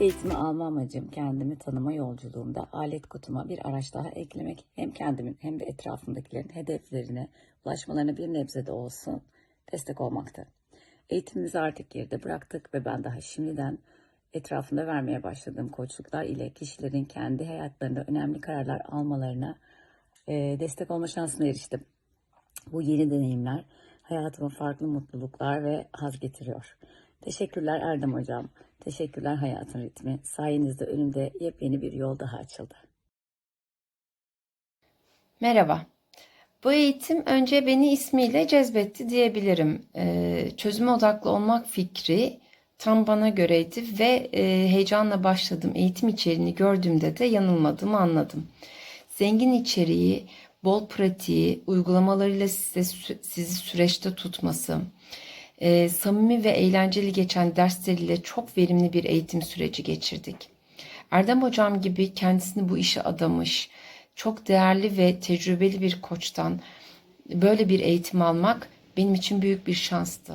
Eğitimi alma amacım kendimi tanıma yolculuğumda alet kutuma bir araç daha eklemek hem kendimin hem de etrafımdakilerin hedeflerine ulaşmalarına bir nebze de olsun destek olmaktı. Eğitimimizi artık geride bıraktık ve ben daha şimdiden etrafımda vermeye başladığım koçluklar ile kişilerin kendi hayatlarında önemli kararlar almalarına e, destek olma şansına eriştim. Bu yeni deneyimler hayatıma farklı mutluluklar ve haz getiriyor. Teşekkürler Erdem Hocam. Teşekkürler Hayatın Ritmi. Sayenizde önümde yepyeni bir yol daha açıldı. Merhaba. Bu eğitim önce beni ismiyle cezbetti diyebilirim. Ee, çözüme odaklı olmak fikri tam bana göreydi ve e, heyecanla başladım. Eğitim içeriğini gördüğümde de yanılmadığımı anladım. Zengin içeriği, bol pratiği, uygulamalarıyla size, sizi süreçte tutması, e, samimi ve eğlenceli geçen dersleriyle çok verimli bir eğitim süreci geçirdik. Erdem hocam gibi kendisini bu işe adamış, çok değerli ve tecrübeli bir koçtan böyle bir eğitim almak benim için büyük bir şanstı.